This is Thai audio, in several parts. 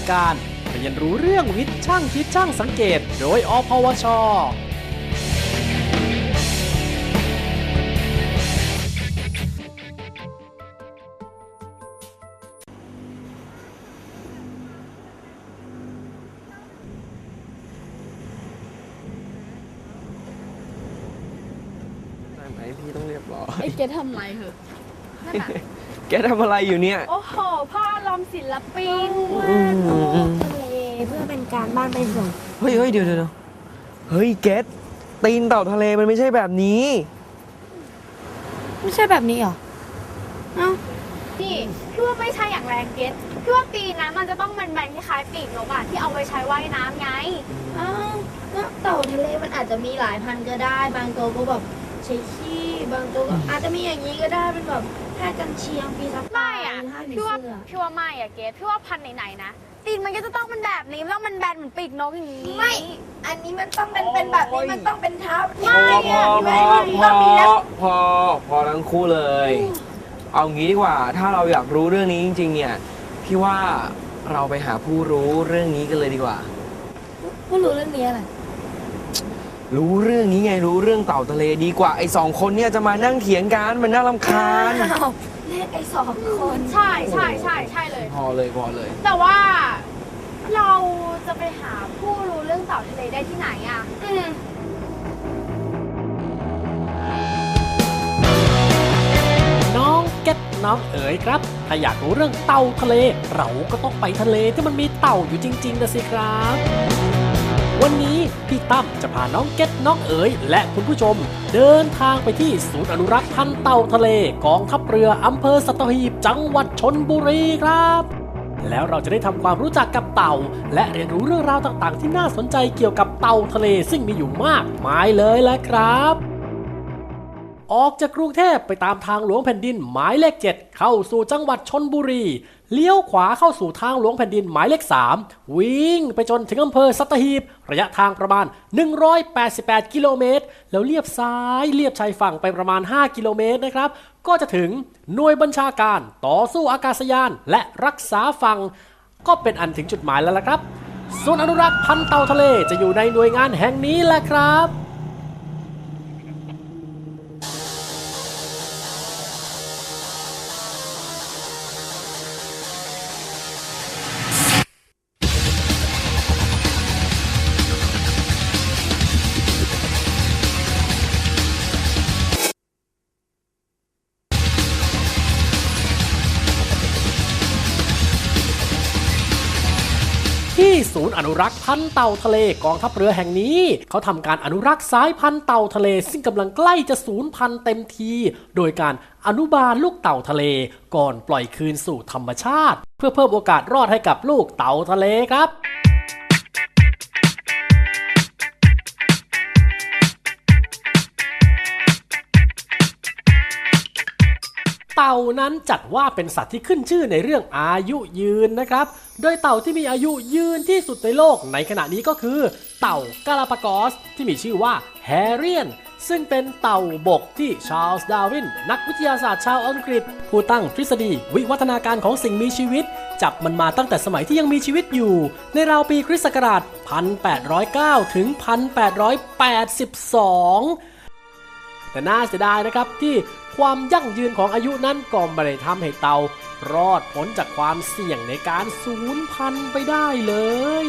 ายการเรียนรู้เรื่องวิทย์ช่างคิดช่างสังเกต โดยอพวช ได้ไหมพี่ต้องเรียบร้อย ไอ้เกดทำไรเหอะนั่นน่ะ แกทำอะไรอยู่เนี่ย โอ้โห พ่ออารมณ์ศิลปินอืมอืมอืมทะเลเพื่อเป็นการบ้านไปส่งเฮ้ยเฮ้ยเดี๋ยวเดี๋ยวเดี๋ยวเฮ้ยเกตตีนเต่าทะเลมันไม่ใช่แบบนี้ ไม่ใช่แบบนี้เหรอเอ้านี่พี่ว่าไม่ใช่อย่างแรงเกดพี่ว่าปีนั้นมันจะต้องเป็นแบนๆคล้ายๆปีกนกอะที่เอาไว้ใช้ว่ายน้ำไง อ้าวแล้วเต่าทะเลมันอาจจะมีหลายพันธุ์ก็ได้ บางตัวก็แบบใช้ขี้ บางตัวก็อาจจะมีอย่างนี้ก็ได้เป็นแบบ แค่กันเชียงปีสักไม่อะห้าผีพี่ว่าเสื้อพี่ว่าไม่อะเกดพี่ว่าพันธุ์ไหนๆนะตีนมันก็จะต้องเป็นแบบนี้แล้วมันแบนเหมือนปีกนกอย่างนี้ไม่ อันนี้มันต้องเป็นเป็นแบบนี้มันต้องเป็นเท้าไม่พออะพอพอพอพอพอทั้งคู่เลย เอางี้ดีกว่า ถ้าเราอยากรู้เรื่องนี้จริง ๆ เนี่ยพี่ว่าเราไปหาผู้รู้เรื่องนี้กันเลยดีกว่า ผู้รู้เรื่องนี้อะไร รู้เรื่องนี้ไงรู้เรื่องเต่าทะเลดีกว่าไอ้สองคนเนี่ยจะมานั่งเถียงกันมันน่ารำคาญอ้าวเลขไอ้สองคนใช่ใช่ใช่ใช่เลย พอเลยพอเลย แต่ว่าเราจะไปหาผู้รู้เรื่องเต่าทะเลได้ที่ไหนอะอืมน้องเก็ตน้องเอ๋ยครับ ถ้าอยากรู้เรื่องเต่าทะเล เราก็ต้องไปทะเลที่มันมีเต่าอยู่จริงๆนะสิครับ วันนี้พี่ตั้มจะพาน้องเก็ตน้องเอ๋ย และคุณผู้ชม เดินทางไปที่ศูนย์อนุรักษ์พันเต่าทะเลกองทัพเรืออำเภอสัตหีบจังหวัดชนบุรีครับแล้วเราจะได้ทำความรู้จักกับเต่า และเรียนรู้เรื่องราวต่างๆ ที่น่าสนใจเกี่ยวกับเต่าทะเลซึ่งมีอยู่มากมายเลยแหละครับ ออกจากกรุงเทพไปตามทางหลวงแผ่นดินหมายเลข 7 เข้าสู่จังหวัดชนบุรี เลี้ยวขวาเข้าสู่ทางหลวงแผ่นดินหมายเลข 3 วิ่งไปจนถึงอำเภอสัตหีบ ระยะทางประมาณ 188 กิโลเมตร แล้วเลียบซ้ายเลียบชายฝั่งไปประมาณ 5 กิโลเมตรนะครับ ก็จะถึงหน่วยบัญชาการต่อสู้อากาศยาน และรักษาฝั่งก็เป็นอันถึงจุดหมายแล้วล่ะครับ ส่วนอนุรักษ์พันเต่าทะเลจะอยู่ในหน่วยงานแห่งนี้แหละครับ ย์อนุรักษ์พันธุ์เต่าทะเลกองทัพเรือแห่งนี้ เขาทำการอนุรักษ์สายพันธุ์เต่าทะเล ซึ่งกำลังใกล้จะสูญพันธุ์เต็มที โดยการอนุบาลลูกเต่าทะเล ก่อนปล่อยคืนสู่ธรรมชาติ เพื่อเพิ่มโอกาสรอดให้กับลูกเต่าทะเลครับ เต่านั้นจัดว่าเป็นสัตว์ที่ขึ้นชื่อในเรื่องอายุยืนนะครับ โดยเต่าที่มีอายุยืนที่สุดในโลกในขณะนี้ก็คือ เต่ากาลาปากอส ที่มีชื่อว่าแฮเรียน ซึ่งเป็นเต่าบกที่ชาร์ลส์ดาวิน นักวิทยาศาสตร์ชาวอังกฤษ ผู้ตั้งทฤษฎีวิวัฒนาการของสิ่งมีชีวิต จับมันมาตั้งแต่สมัยที่ยังมีชีวิตอยู่ ในราวปีคริสต์ศักราช 1809 ถึง 1882 แต่น่าเสียดายนะครับที่ความยั่งยืนของอายุนั้นก็ไม่ได้ทำให้เต่ารอดพ้นจากความเสี่ยงในการสูญพันธุ์ไปได้เลย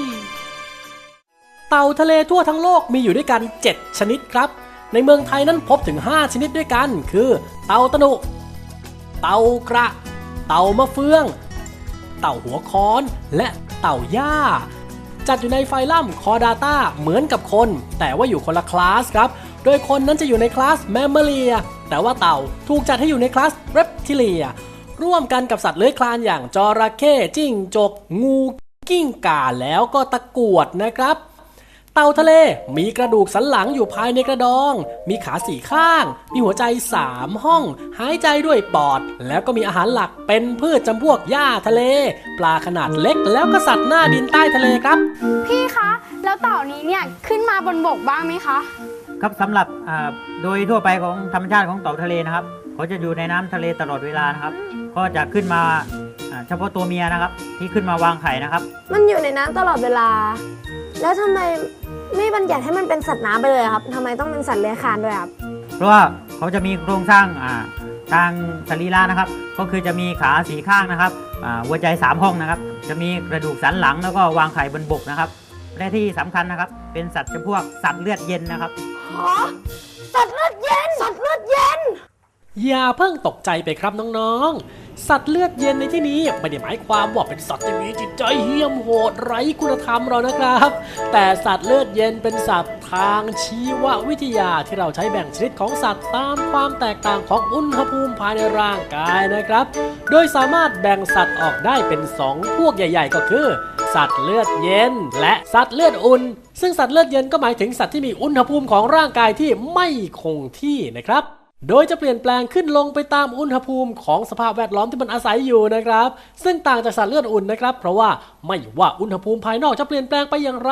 เต่าทะเลทั่วทั้งโลกมีอยู่ด้วยกัน 7 ชนิดครับ ในเมืองไทยนั้นพบถึง 5 ชนิดด้วยกัน คือ เต่าตะนุ เต่ากระ เต่ามะเฟือง เต่าหัวค้อน และเต่าย่าจัดอยู่ในไฟลัมคอดาตาเหมือนกับคน แต่ว่าอยู่คนละคลาสครับ โดยคนนั้นจะอยู่ในคลาสแมมเมเลียแต่ว่าเต่าถูกจัดให้อยู่ในคลาสเรปทิเลียร่วมกันกับสัตว์เลื้อยคลานอย่างจระเข้จิ้งจก งูกิ้งก่าแล้วก็ตะกรวดนะครับ เต่าทะเลมีกระดูกสันหลังอยู่ภายในกระดอง มีขาสี่ข้าง มีหัวใจสามห้อง หายใจด้วยปอด แล้วก็มีอาหารหลักเป็นพืชจำพวกหญ้าทะเล ปลาขนาดเล็กแล้วก็สัตว์หน้าดินใต้ทะเลครับ พี่คะ แล้วเต่านี้เนี่ยขึ้นมาบนบกบ้างไหมคะ ครับสำหรับอ่าโดยทั่วไปของธรรมชาติของเต่าทะเลนะครับ เขาจะอยู่ในน้ำทะเลตลอดเวลานะครับ ก็จะขึ้นมาอ่าเฉพาะตัวเมียนะครับ ที่ขึ้นมาวางไข่นะครับ มันอยู่ในน้ำตลอดเวลา แล้วทำไมไม่บัญญัติให้มันเป็นสัตว์น้ำไปเลยครับทำไมต้องเป็นสัตว์เลื้อยคลานด้วยครับ เพราะว่าเขาจะมีโครงสร้างอ่าทางสรีระนะครับ ก็คือจะมีขาสีข้างนะครับอ่าหัวใจสามห้องนะครับ จะมีกระดูกสันหลังแล้วก็วางไข่บนบกนะครับและที่สำคัญนะครับ เป็นสัตว์จำพวกสัตว์เลือดเย็นนะครับ สัตว์เลือดเย็น สัตว์เลือดเย็น อย่าเพิ่งตกใจไปครับน้องๆ สัตว์เลือดเย็นในที่นี้ไม่ได้หมายความว่าเป็นสัตว์ที่มีจิตใจเหี้ยมโหดไร้คุณธรรมหรอกนะครับ แต่สัตว์เลือดเย็นเป็นศัพท์ทางชีววิทยาที่เราใช้แบ่งชนิดของสัตว์ตามความแตกต่างของอุณหภูมิภายในร่างกายนะครับ โดยสามารถแบ่งสัตว์ออกได้เป็น 2 พวกใหญ่ ๆ ก็คือ สัตว์เลือดเย็น และสัตว์เลือดอุ่น ซึ่งสัตว์เลือดเย็นก็หมายถึงสัตว์ที่มีอุณหภูมิของร่างกายที่ไม่คงที่นะครับ โดยจะเปลี่ยนแปลงขึ้นลงไปตามอุณหภูมิของสภาพแวดล้อมที่มันอาศัยอยู่นะครับ ซึ่งต่างจากสัตว์เลือดอุ่นนะครับ เพราะว่าไม่ว่าอุณหภูมิภายนอกจะเปลี่ยนแปลงไปอย่างไร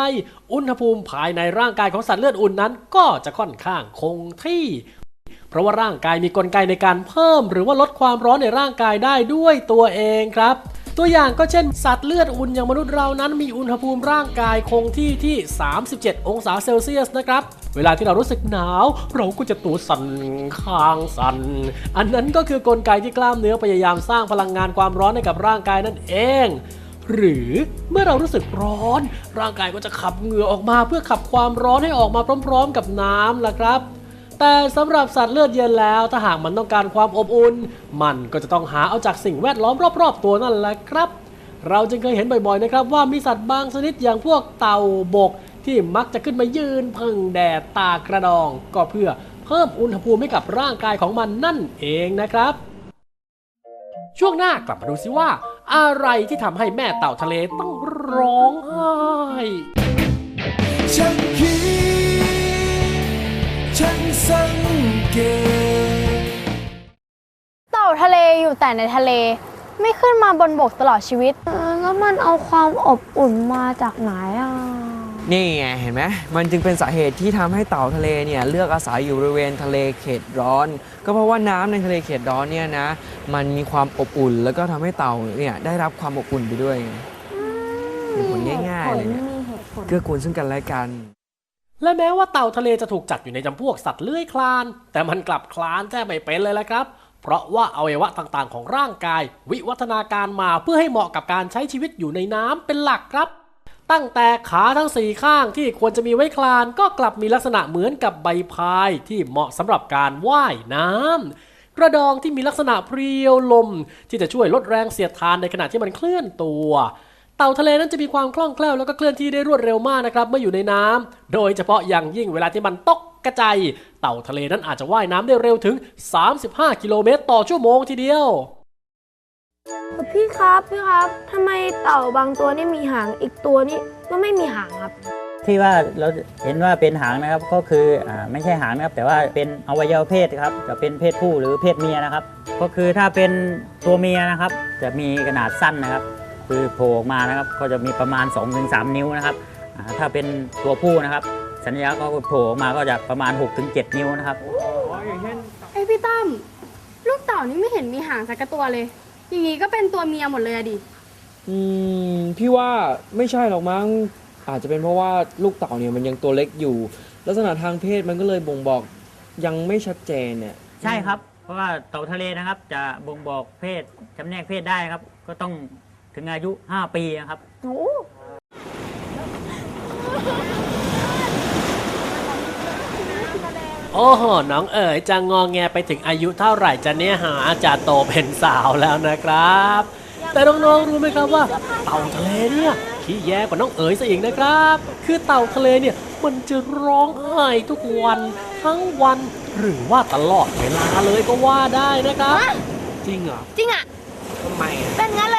อุณหภูมิภายในร่างกายของสัตว์เลือดอุ่นนั้น ก็จะค่อนข้างคงที่เพราะว่าร่างกายมีกลไกในการเพิ่ม หรือว่าลดความร้อนในร่างกายได้ด้วยตัวเองครับ ตัวอย่างก็เช่น สัตว์เลือดอุ่นอย่างมนุษย์เรานั้นมีอุณหภูมิร่างกายคงที่ที่ 37 องศาเซลเซียสนะครับ เวลาที่เรารู้สึกหนาว เราก็จะตัวสั่นข้างสั่น อันนั้นก็คือกลไกที่กล้ามเนื้อพยายามสร้างพลังงานความร้อนให้กับร่างกายนั่นเองหรือเมื่อเรารู้สึกร้อน ร่างกายก็จะขับเหงื่อออกมาเพื่อขับความร้อนให้ออกมาพร้อม ๆ กับน้ำล่ะครับ แต่สำหรับสัตว์เลือดเย็นแล้ว ถ้าหากมันต้องการความอบอุ่น มันก็จะต้องหาเอาจากสิ่งแวดล้อมรอบ ๆ ตัวนั่นแหละครับ เราจึงเคยเห็นบ่อยๆนะครับว่ามีสัตว์บางชนิดอย่างพวกเต่าบก ที่มักจะขึ้นมายืนพึ่งแดดตากระดอง ก็เพื่อเพิ่มอุณหภูมิให้กับร่างกายของมันนั่นเองนะครับ ช่วงหน้ากลับมาดูซิว่า อะไรที่ทำให้แม่เต่าทะเลต้องร้องไห้ฉันคิด สังเกต เต่าทะเลอยู่แต่ในทะเล ไม่ขึ้นมาบนบกตลอดชีวิตเออแล้วมันเอาความอบอุ่นมาจากไหนอะ นี่ไงเห็นไหมมันจึงเป็นสาเหตุที่ทำให้เต่าทะเลเนี่ยเลือกอาศัยอยู่บริเวณทะเลเขตร้อน ก็เพราะว่าน้ำในทะเลเขตร้อนเนี่ยนะ มันมีความอบอุ่น แล้วก็ทำให้เต่าเนี่ยได้รับความอบอุ่นไปด้วยไงเป็นผลง่ายๆเลยเนี่ยมีเหตุผลเกื้อกูลซึ่งกันและกัน และแม้ว่าเต่าทะเลจะถูกจัดอยู่ในจำพวกสัตว์เลื้อยคลาน แต่มันกลับคลานแทบไม่เป็นเลยละครับ เพราะว่าอวัยวะต่างๆ ของร่างกาย วิวัฒนาการมาเพื่อให้เหมาะกับการใช้ชีวิตอยู่ในน้ำเป็นหลักครับ ตั้งแต่ขาทั้งสี่ข้างที่ควรจะมีไว้คลานก็กลับมีลักษณะเหมือนกับใบพายที่เหมาะสำหรับการว่ายน้ำกระดองที่มีลักษณะเพรียวลม ที่จะช่วยลดแรงเสียดทานในขณะที่มันเคลื่อนตัว เต่าทะเลนั้นจะมีความคล่องแคล่วแล้วก็เคลื่อนที่ได้รวดเร็วมากนะครับเมื่ออยู่ในน้ำโดยเฉพาะอย่างยิ่งเวลาที่มันตกกระจายเต่าทะเลนั้นอาจจะว่ายน้ำได้เร็วถึง 35 กิโลเมตรต่อชั่วโมงทีเดียว พี่ครับพี่ครับทำไมเต่าบางตัวนี่มีหางอีกตัวนี่ก็ไม่มีหางครับ ที่ว่าเราเห็นว่าเป็นหางนะครับก็คืออ่าไม่ใช่หางนะครับ แต่ว่าเป็นอวัยวะเพศครับจะเป็นเพศผู้หรือเพศเมียนะครับ ก็คือถ้าเป็นตัวเมียนะครับ จะมีขนาดสั้นนะครับ คือโผล่ออกมานะครับก็จะมีประมาณ 2-3 นิ้วนะครับอ่าถ้าเป็นตัวผู้นะครับ สัญญาก็โผล่ออกมาก็จะประมาณ 6-7 นิ้วนะครับไอยพี่ตั้มลูกเต่านี่ไม่เห็นมีหางสักกระตัวเลย อย่างนี้ก็เป็นตัวเมียหมดเลยอะดิอืมพี่ว่าไม่ใช่หรอกมั้งอาจจะเป็นเพราะว่าลูกเต่าเนี่ยมันยังตัวเล็กอยู่ ลักษณะทางเพศมันก็เลยบ่งบอกยังไม่ชัดเจนเนี่ยใช่ครับ เพราะว่าเต่าทะเลนะครับ จะบ่งบอกเพศจำแนกเพศได้ครับ ก็ต้อง ถึงอายุ 5 ปีนะครับโอ้โห น้องเอ๋ยจะงองแงไปถึงอายุเท่าไหร่จะเนี่ยหาจะโตเป็นสาวแล้วนะครับ แต่น้องๆรู้ไหมครับว่า เต่าทะเลเนี่ยขี้แย่กว่าน้องเอ๋ยซะอีกนะครับ คือเต่าทะเลเนี่ยมันจะร้องไห้ทุกวันทั้งวันหรือว่าตลอดเวลาเลยก็ว่าได้นะครับ จริงเหรอ จริงอะทำไมอะ เป็นงั้นเลย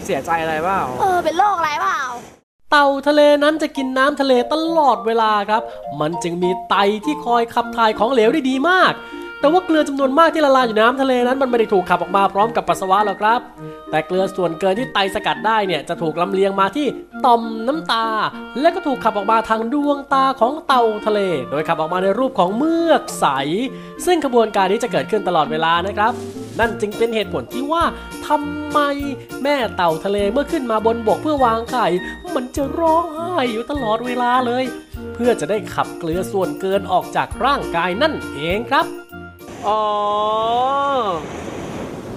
เหรอเสียใจอะไรเปล่าเออ เป็นโรคอะไรเปล่า เต่าทะเลนั้นจะกินน้ำทะเลตลอดเวลาครับ มันจึงมีไตที่คอยขับถ่ายของเหลวได้ดีมาก แต่ว่าเกลือจำนวนมากที่ละลายอยู่ในน้ำทะเลนั้นมันไม่ได้ถูกขับออกมาพร้อมกับปัสสาวะหรอกครับ แต่เกลือส่วนเกินที่ไตสกัดได้เนี่ยจะถูกลำเลียงมาที่ต่อมน้ำตา และก็ถูกขับออกมาทางดวงตาของเต่าทะเล โดยขับออกมาในรูปของเมือกใส ซึ่งขบวนการนี้จะเกิดขึ้นตลอดเวลานะครับ นั่นจึงเป็นเหตุผลที่ว่าทำไมแม่เต่าทะเลเมื่อขึ้นมาบนบกเพื่อวางไข่ มันจะร้องไห้อยู่ตลอดเวลาเลย เพื่อจะได้ขับเกลือส่วนเกินออกจากร่างกายนั่นเองครับ อ๋อ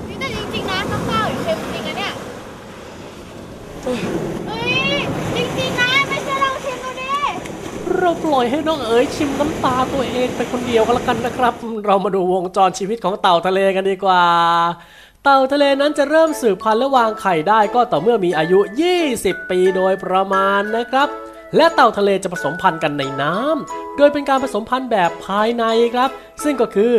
นี่แต่จริงๆนะน้ำเปล่าอยู่เค็มจริงนะเนี่ยจริงๆนะไม่ใช่เราชิมดูดิ เราปล่อยให้น้องเอ๋ยชิมน้ำตาตัวเองไปคนเดียวกันละกันนะครับ เรามาดูวงจรชีวิตของเต่าทะเลกันดีกว่า เต่าทะเลนั้นจะเริ่มสืบพันธุ์และวางไข่ได้ก็ต่อเมื่อมีอายุ 20 ปีโดยประมาณนะครับ และเต่าทะเลจะผสมพันธุ์กันในน้ำโดยเป็นการผสมพันธุ์แบบภายในครับ ซึ่งก็คือ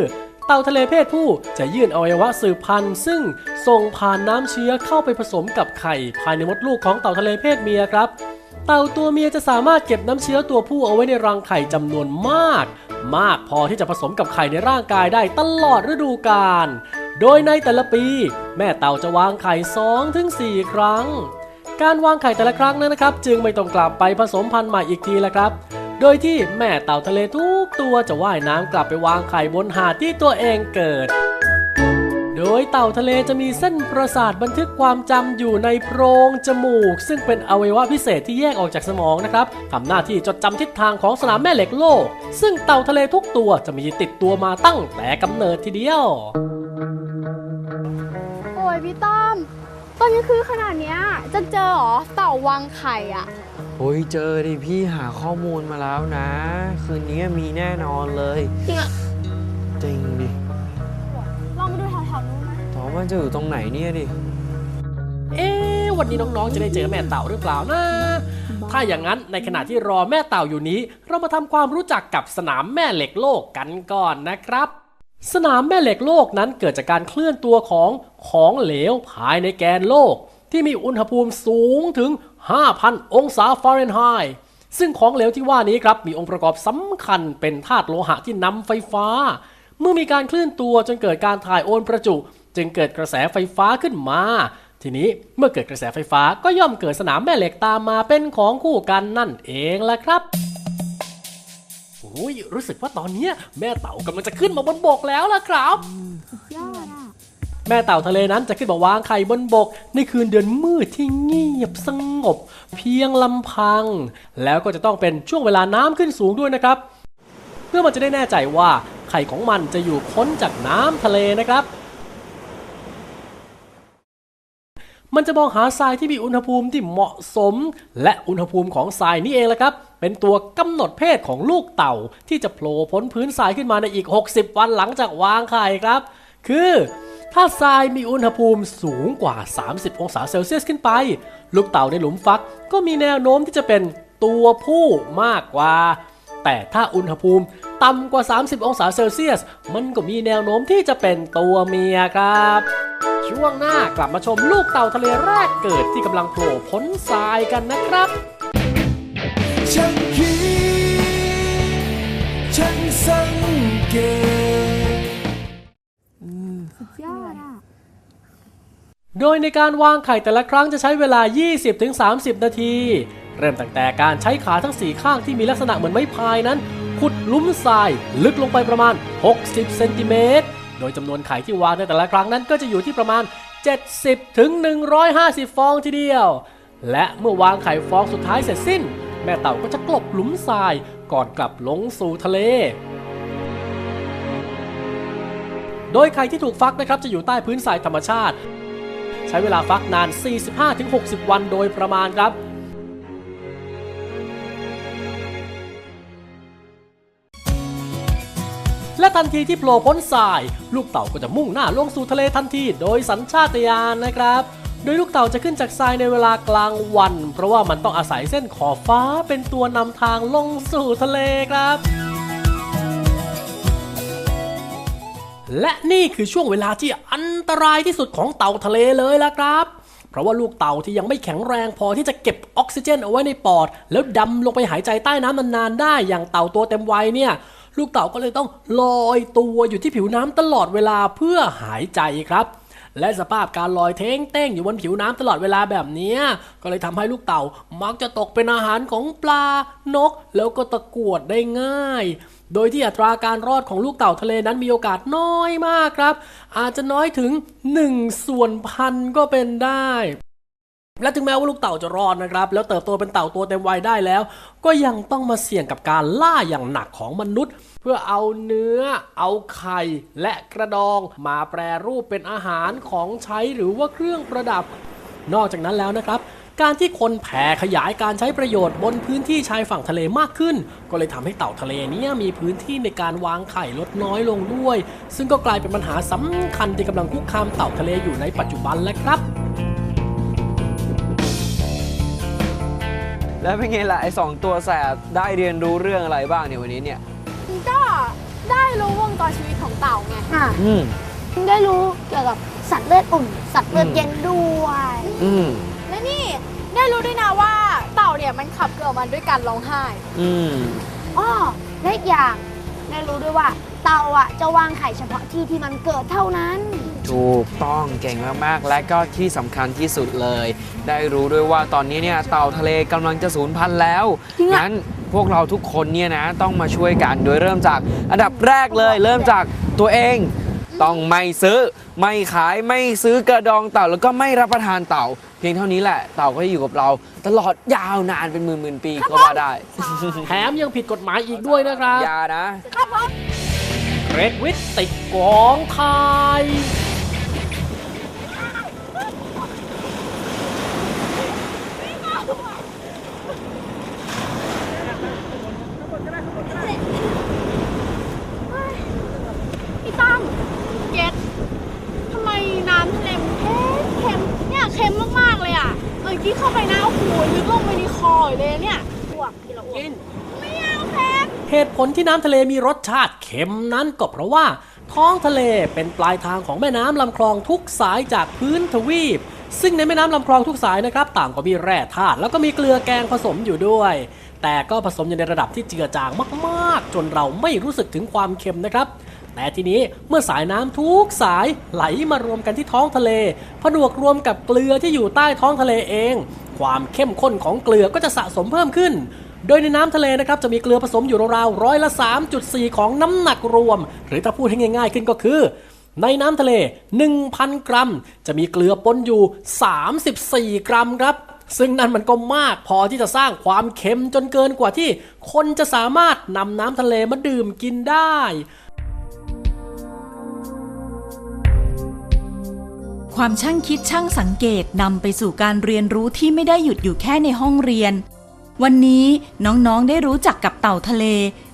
เต่าทะเลเพศผู้จะยื่นอวัยวะสืบพันธุ์ซึ่งส่งผ่านน้ำเชื้อเข้าไปผสมกับไข่ภายในมดลูกของเต่าทะเลเพศเมียครับ เต่าตัวเมียจะสามารถเก็บน้ำเชื้อตัวผู้เอาไว้ในรังไข่จำนวนมาก มากพอที่จะผสมกับไข่ในร่างกายได้ตลอดฤดูกาล โดยในแต่ละปี แม่เต่าจะวางไข่2ถึง4ครั้ง การวางไข่แต่ละครั้งนั้นนะครับ จึงไม่ต้องกลับไปผสมพันธุ์ใหม่อีกทีละครับ โดยที่แม่เต่าทะเลทุกตัวจะว่ายน้ำกลับไปวางไข่บนหาดที่ตัวเองเกิด โดยเต่าทะเลจะมีเส้นประสาทบันทึกความจำอยู่ในโพรงจมูก ซึ่งเป็นอวัยวะพิเศษที่แยกออกจากสมองนะครับทำหน้าที่จดจำทิศทางของสนามแม่เหล็กโลก ซึ่งเต่าทะเลทุกตัวจะมีติดตัวมาตั้งแต่กำเนิดทีเดียว โอ้ยพี่ต้อมตอนนี้คือขนาดเนี้ยจะเจอเหรอเต่าวางไข่อะโอ้ยเจอดิพี่หาข้อมูลมาแล้วนะ คืนนี้มีแน่นอนเลยจริงอะจริงดิ ว่าจะอยู่ตรงไหนเนี่ยดิ เอ๊ะวันนี้น้องๆ จะได้เจอแม่เต่าหรือเปล่านะ ถ้าอย่างนั้นในขณะที่รอแม่เต่าอยู่นี้ เรามาทำความรู้จักกับสนามแม่เหล็กโลกกันก่อนนะครับ สนามแม่เหล็กโลกนั้นเกิดจากการเคลื่อนตัวของของเหลวภายในแกนโลก ที่มีอุณหภูมิสูงถึง 5,000 องศาฟาเรนไฮต์ซึ่งของเหลวที่ว่านี้ครับมีองค์ประกอบสำคัญเป็นธาตุโลหะที่นำไฟฟ้า เมื่อมีการเคลื่อนตัวจนเกิดการถ่ายโอนประจุ จึงเกิดกระแสไฟฟ้าขึ้นมา ทีนี้เมื่อเกิดกระแสไฟฟ้าก็ย่อมเกิดสนามแม่เหล็กตามมาเป็นของคู่กันนั่นเองละครับโอ้ยรู้สึกว่าตอนเนี้ยแม่เต่ากำลังจะขึ้นมาบนบกแล้วล่ะครับแม่เต่าทะเลนั้นจะขึ้นมาวางไข่บนบก ในคืนเดือนมืดที่เงียบสงบ เพียงลำพัง แล้วก็จะต้องเป็นช่วงเวลาน้ำขึ้นสูงด้วยนะครับ เพื่อมันจะได้แน่ใจว่าไข่ของมันจะอยู่พ้นจากน้ำทะเลนะครับ มันจะมองหาทรายที่มีอุณหภูมิที่เหมาะสม และอุณหภูมิของทรายนี่เองแหละครับ เป็นตัวกำหนดเพศของลูกเต่า ที่จะโผล่พ้นพื้นทรายขึ้นมาในอีก 60 วันหลังจากวางไข่ครับ คือถ้าทรายมีอุณหภูมิสูงกว่า 30 องศาเซลเซียสขึ้นไป ลูกเต่าในหลุมฟักก็มีแนวโน้มที่จะเป็นตัวผู้มากกว่า แต่ถ้าอุณหภูมิต่ำกว่า 30 องศาเซลเซียส มันก็มีแนวโน้มที่จะเป็นตัวเมียครับ ช่วงหน้ากลับมาชมลูกเต่าทะเลแรกเกิดที่กำลังโผล่พ้นทรายกันนะครับฉันคิดฉันสังเกตโดยในการวางไข่แต่ละครั้งจะใช้เวลา 20-30 นาที เริ่มตั้งแต่การใช้ขาทั้ง 4 ข้างที่มีลักษณะเหมือนไม้พายนั้น ขุดลุมทรายลึกลงไปประมาณ 60 เซนติเมตร โดยจำนวนไข่ที่วางในแต่ละครั้งนั้นก็จะอยู่ที่ประมาณ 70 ถึง 150 ฟองทีเดียว และเมื่อวางไข่ฟองสุดท้ายเสร็จสิ้น แม่เต่าก็จะกลบหลุมทรายก่อนกลับลงสู่ทะเลโดยไข่ที่ถูกฟักนะครับจะอยู่ใต้พื้นทรายธรรมชาติ ใช้เวลาฟักนาน 45-60 วันโดยประมาณครับ และทันทีที่โผล่พ้นทราย ลูกเต่าก็จะมุ่งหน้าลงสู่ทะเลทันทีโดยสัญชาตญาณนะครับ โดยลูกเต่าจะขึ้นจากทรายในเวลากลางวัน เพราะว่ามันต้องอาศัยเส้นขอบฟ้าเป็นตัวนำทางลงสู่ทะเลครับและนี่คือช่วงเวลาที่อันตรายที่สุดของเต่าทะเลเลยล่ะครับ เพเพราะว่าลูกเต่าที่ยังไม่แข็งแรงพอที่จะเก็บออกซิเจนเอาไว้ในปอด แล้วดำลงไปหายใจใต้น้ำนานๆได้อย่างเต่าตัวเต็มวัยเนี่ย ลูกเต่าก็เลยต้องลอยตัวอยู่ที่ผิวน้ำตลอดเวลาเพื่อหายใจครับและสภาพการลอยเท้งเต้งอยู่บนผิวน้ำตลอดเวลาแบบนี้ก็เลยทำให้ลูกเต่ามักจะตกเป็นอาหารของปลานก แล้วก็ตะกรวดได้ง่าย โดยที่อัตราการรอดของลูกเต่าทะเลนั้นมีโอกาสน้อยมากครับ อาจจะน้อยถึง 1 ส่วนพันก็เป็นได้ และถึงแม้ว่าลูกเต่าจะรอดนะครับ แล้วเติบโตเป็นเต่าตัวเต็มวัยได้แล้ว ก็ยังต้องมาเสี่ยงกับการล่าอย่างหนักของมนุษย์ เพื่อเอาเนื้อ เอาไข่และกระดอง มาแปรรูปเป็นอาหารของใช้หรือว่าเครื่องประดับ นอกจากนั้นแล้วนะครับ การที่คนแผ่ขยายการใช้ประโยชน์บนพื้นที่ชายฝั่งทะเลมากขึ้น ก็เลยทำให้เต่าทะเลนี้มีพื้นที่ในการวางไข่ลดน้อยลงด้วย ซึ่งก็กลายเป็นปัญหาสำคัญที่กำลังคุกคามเต่าทะเลอยู่ในปัจจุบันแล้วครับ แล้วเป็นไงล่ะไอ้สองตัวแสบได้เรียนรู้เรื่องอะไรบ้างเนี่ยวันนี้เนี่ย ก็ได้รู้วงจรชีวิตของเต่าไงอะอืมได้รู้เกี่ยวกับสัตว์เลือดอุ่น สัตว์เลือดเย็นด้วย อืมและนี่ได้รู้ด้วยนะว่าเต่าเนี่ยมันขับเกิดมาด้วยการร้องไห้อืมอ้อและอีกอย่างได้รู้ด้วยว่า เต่าอะจะวางไข่เฉพาะที่ที่มันเกิดเท่านั้น ถูกต้องเก่งมากๆ และก็ที่สำคัญที่สุดเลย ได้รู้ด้วยว่าตอนนี้เนี่ยเต่าทะเลกำลังจะสูญพันธุ์แล้ว จริงอะ งั้นพวกเราทุกคนเนี่ยนะต้องมาช่วยกันโดยเริ่มจากอันดับแรกเลย เริ่มจากตัวเอง ต้องไม่ซื้อ ไม่ขายไม่ซื้อกระดองเต่าแล้วก็ไม่รับประทานเต่า เพียงเท่านี้แหละ เต่าก็จะอยู่กับเราตลอดยาวนานเป็นหมื่นหมื่นๆปีก็ว่าได้ แถมยังผิดกฎหมายอีกด้วยนะครับ อยานะ เกรดวิทติดกองไทย พี่ตั้มเก็ตทำไมน้ำทะเลมันเค็มเค็มเนี่ยเค็มมากๆเลย อะเอ้ยกี้เข้าไปนะโอ้โหลึกลงไปในคอเลยเนี่ยอ้วกทีละอ้วกกินไม่เอาเค็มเหตุผลที่น้ำทะเลมีรสชาติเค็มนั้นก็เพราะว่า ท้องทะเลเป็นปลายทางของแม่น้ำลำคลองทุกสายจากพื้นทวีป ซึ่งในแม่น้ำลำคลองทุกสายนะครับ ต่างก็มีแร่ธาตุแล้วก็มีเกลือแกงผสมอยู่ด้วย แต่ก็ผสมอยู่ในระดับที่เจือจางมาก ๆ จนเราไม่รู้สึกถึงความเค็มนะครับ แต่ทีนี้เมื่อสายน้ำทุกสายไหลมารวมกันที่ท้องทะเล ผนวกรวมกับเกลือที่อยู่ใต้ท้องทะเลเอง ความเข้มข้นของเกลือก็จะสะสมเพิ่มขึ้น โดยในน้ำทะเลนะครับจะมีเกลือผสมอยู่ราวๆร้อยละ 3.4 ของน้ำหนักรวม หรือถ้าพูดให้ง่าย ๆ ขึ้นก็คือในน้ำทะเล 1,000 กรัม จะมีเกลือปนอยู่ 34 กรัมครับ ซึ่งนั่นมันก็มากพอที่จะสร้างความเค็มจนเกินกว่าที่คนจะสามารถนำน้ำทะเลมาดื่มกินได้ ความช่างคิดช่างสังเกตนำไปสู่การเรียนรู้ที่ไม่ได้หยุดอยู่แค่ในห้องเรียน วันนี้น้องๆได้รู้จักกับเต่าทะเล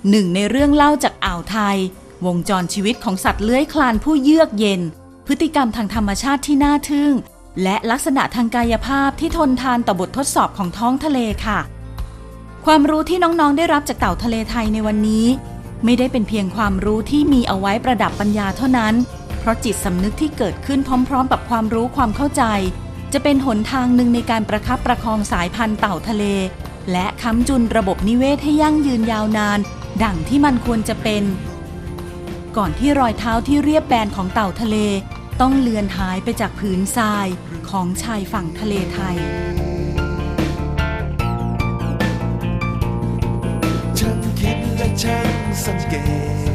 หนึ่งในเรื่องเล่าจากอ่าวไทย วงจรชีวิตของสัตว์เลื้อยคลานผู้เยือกเย็น พฤติกรรมทางธรรมชาติที่น่าทึ่ง และลักษณะทางกายภาพที่ทนทานต่อบททดสอบของท้องทะเลค่ะ ความรู้ที่น้องๆได้รับจากเต่าทะเลไทยในวันนี้ ไม่ได้เป็นเพียงความรู้ที่มีเอาไว้ประดับปัญญาเท่านั้น เพราะจิตสำนึกที่เกิดขึ้นพร้อม ๆ กับความรู้ความเข้าใจ จะเป็นหนทางหนึ่งในการประคับประคองสายพันธุ์เต่าทะเล และค้ำจุนระบบนิเวศให้ยั่งยืนยาวนาน ดั่งที่มันควรจะเป็น ก่อนที่รอยเท้าที่เรียบแบนของเต่าทะเล ต้องเลือนหายไปจากผืนทรายของชายฝั่งทะเลไทยฉันคิดและฉันสังเกต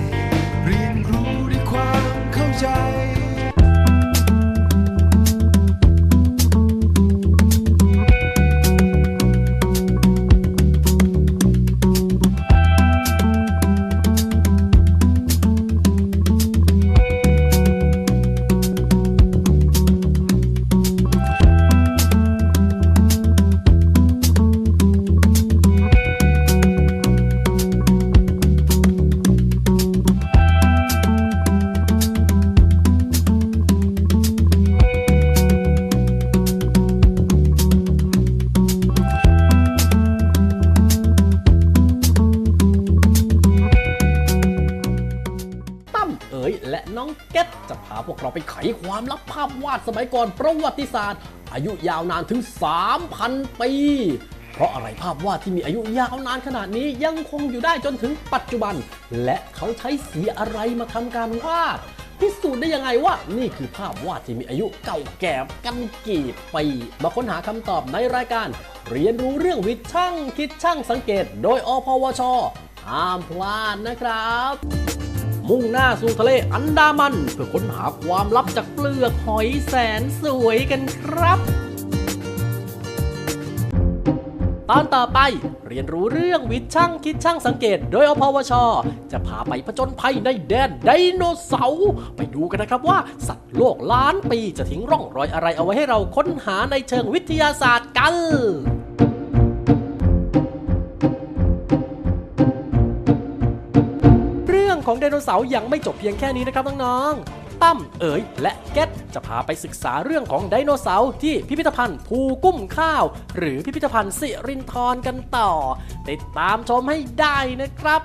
จะพาพวกเราไปไขความลับภาพวาดสมัยก่อนประวัติศาสตร์ อายุยาวนานถึง 3,000 ปี เพราะอะไรภาพวาดที่มีอายุยาวนานขนาดนี้ยังคงอยู่ได้จนถึงปัจจุบัน และเขาใช้สีอะไรมาทำการวาด พิสูจน์ได้ยังไงว่า นี่คือภาพวาดที่มีอายุเก่าแก่กันกี่ปีมาค้นหาคำตอบในรายการ เรียนรู้เรื่องวิทย์ช่างคิดช่างสังเกต โดยอพวชห้ามพลาดนะครับ มุ่งหน้าสู่ทะเลอันดามัน เพื่อค้นหาความลับจากเปลือกหอยแสนสวยกันครับ ตอนต่อไปเรียนรู้เรื่องวิทย์ช่างคิดช่างสังเกต โดยอพวช จะพาไปผจญภัยในแดนไดโนเสาร์ไปดูกันนะครับว่า สัตว์โลกล้านปีจะทิ้งร่องรอยอะไรเอาไว้ให้เราค้นหาในเชิงวิทยาศาสตร์กัน ของไดโนเสาร์ยังไม่จบเพียงแค่นี้นะครับน้องๆตั้มเอ๋ยและแก๊ตจะพาไปศึกษาเรื่องของไดโนเสาร์ที่พิพิธภัณฑ์ภูกุ้มข้าว หรือพิพิธภัณฑ์สิรินทรกันต่อ ติดตามชมให้ได้นะครับ